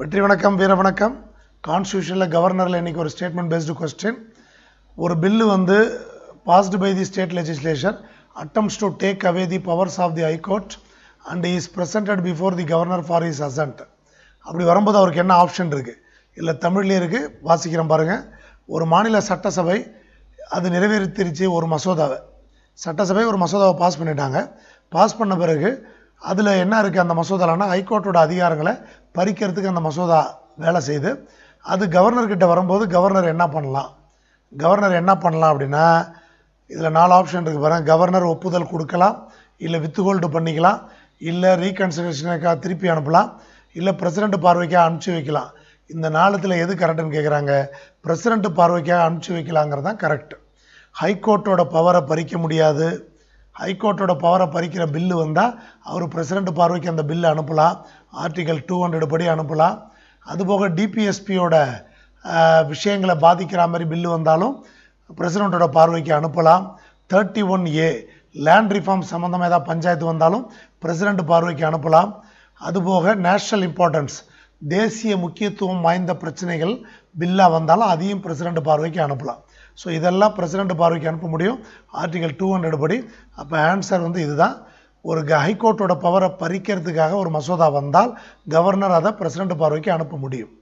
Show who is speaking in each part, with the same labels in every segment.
Speaker 1: வெற்றி வணக்கம் வீர வணக்கம். கான்ஸ்டியூஷனில் கவர்னரில் இன்றைக்கி ஒரு ஸ்டேட்மெண்ட் பேஸ்டு கொஸ்டின் ஒரு பில்லு வந்து passed by the state legislation attempts to take away the powers of the high court and is presented before the governor for is assent அப்படி வரும்போது அவருக்கு என்ன ஆப்ஷன் இருக்குது இல்லை தமிழ்லேயே இருக்குது வாசிக்கிறேன் பாருங்கள் ஒரு மாநில சட்டசபை அது நிறைவேற்றிருச்சு ஒரு மசோதாவை. சட்டசபை ஒரு மசோதாவை பாஸ் பண்ணிட்டாங்க. பாஸ் பண்ண பிறகு அதில் என்ன இருக்குது அந்த மசோதாலன்னா ஹைகோர்ட்டோட அதிகாரங்களை பறிக்கிறதுக்கு அந்த மசோதா வேலை செய்து அது கவர்னர்கிட்ட வரும்போது கவர்னர் என்ன பண்ணலாம்? கவர்னர் என்ன பண்ணலாம் அப்படின்னா இதில் நாலு ஆப்ஷன் இருக்குது பாருங்க. கவர்னர் ஒப்புதல் கொடுக்கலாம் இல்லை வித்துஹோல்டு பண்ணிக்கலாம் இல்லை ரீகன்சிடரேஷனுக்காக திருப்பி அனுப்பலாம் இல்லை பிரசிடென்ட் பார்வைக்காக அனுப்பிச்சி வைக்கலாம். இந்த நாளத்தில் எது கரெக்டுன்னு கேட்குறாங்க பிரசிடென்ட் பார்வைக்காக அனுப்பிச்சி வைக்கலாங்கிறது தான் கரெக்ட் ஹைகோர்ட்டோட பவரை பறிக்க முடியாது. ஹைகோர்ட்டோட பவரை பறிக்கிற பில்லு வந்தால் அவர் பிரசிடென்ட் பார்வைக்கு அந்த பில்லு அனுப்பலாம். ஆர்டிகல் டூ ஹண்ட்ரட் படி அனுப்பலாம். அதுபோக டிபிஎஸ்பியோட விஷயங்களை பாதிக்கிற மாதிரி பில்லு வந்தாலும் பிரசிடெண்ட்டோட பார்வைக்கு அனுப்பலாம். Thirty one A land reform சம்மந்தமாக ஏதாவது பஞ்சாயத்து வந்தாலும் பிரசிடெண்ட் பார்வைக்கு அனுப்பலாம். அதுபோக நேஷ்னல் இம்பார்ட்டன்ஸ் தேசிய முக்கியத்துவம் வாய்ந்த பிரச்சனைகள் பில்லாக வந்தாலும் அதையும் பிரசிடெண்ட் பார்வைக்கு அனுப்பலாம். ஸோ இதெல்லாம் பிரசிடெண்ட் பார்வைக்கு அனுப்ப முடியும். ஆர்டிகல் டூ ஹண்ட்ரட் படி. அப்போ ஆன்சர் வந்து இதுதான். ஒரு ஹைகோர்ட்டோட பவரை பறிக்கிறதுக்காக ஒரு மசோதா வந்தால் கவர்னர் அதை பிரசிடெண்ட் பார்வைக்கு அனுப்ப முடியும்.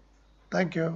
Speaker 1: தேங்க்யூ